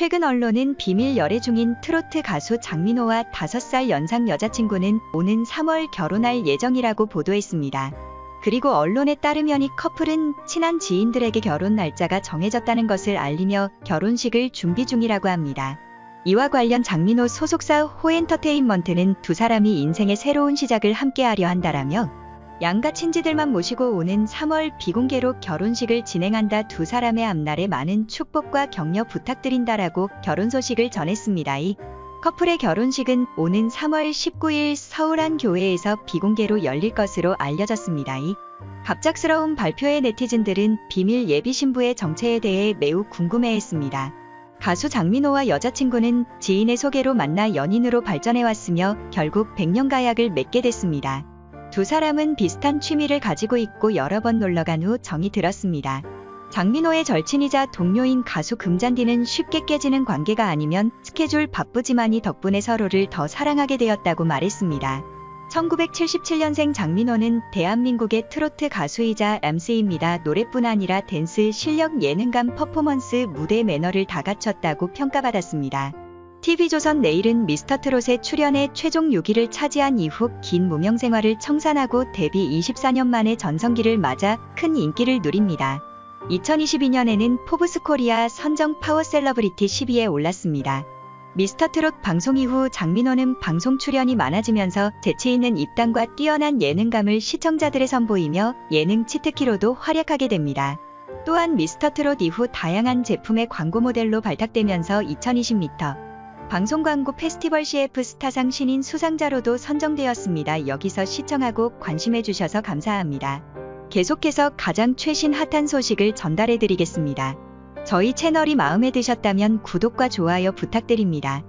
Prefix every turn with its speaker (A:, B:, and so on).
A: 최근 언론은 비밀 열애 중인 트로트 가수 장민호와 5살 연상 여자친구는 오는 3월 결혼할 예정이라고 보도했습니다. 그리고 언론에 따르면 이 커플은 친한 지인들에게 결혼 날짜가 정해졌다는 것을 알리며 결혼식을 준비 중이라고 합니다. 이와 관련 장민호 소속사 호엔터테인먼트는 두 사람이 인생의 새로운 시작을 함께하려 한다라며 양가 친지들만 모시고 오는 3월 비공개로 결혼식을 진행한다 두 사람의 앞날에 많은 축복과 격려 부탁드린다라고 결혼 소식을 전했습니다. 이 커플의 결혼식은 오는 3월 19일 서울 한 교회에서 비공개로 열릴 것으로 알려졌습니다. 이 갑작스러운 발표에 네티즌들은 비밀 예비 신부의 정체에 대해 매우 궁금해했습니다. 가수 장민호와 여자친구는 지인의 소개로 만나 연인으로 발전해왔으며 결국 백년가약을 맺게 됐습니다. 두 사람은 비슷한 취미를 가지고 있고 여러 번 놀러 간 후 정이 들었습니다. 장민호의 절친이자 동료인 가수 금잔디는 쉽게 깨지는 관계가 아니면 스케줄 바쁘지만이 덕분에 서로를 더 사랑하게 되었다고 말했습니다. 1977년생 장민호는 대한민국의 트로트 가수이자 MC입니다. 노래뿐 아니라 댄스, 실력, 예능감, 퍼포먼스, 무대 매너를 다 갖췄다고 평가받았습니다. TV조선 내일은 미스터트롯에 출연해 최종 6위를 차지한 이후 긴 무명 생활을 청산하고 데뷔 24년 만에 전성기를 맞아 큰 인기를 누립니다. 2022년에는 포브스 코리아 선정 파워 셀러브리티 10위에 올랐습니다. 미스터트롯 방송 이후 장민호는 방송 출연이 많아지면서 재치있는 입담과 뛰어난 예능감을 시청자들에 선보이며 예능 치트키로도 활약하게 됩니다. 또한 미스터트롯 이후 다양한 제품의 광고 모델로 발탁되면서 2020m 방송 광고 페스티벌 CF 스타상 신인 수상자로도 선정되었습니다. 여기서 시청하고 관심해주셔서 감사합니다. 계속해서 가장 최신 핫한 소식을 전달해드리겠습니다. 저희 채널이 마음에 드셨다면 구독과 좋아요 부탁드립니다.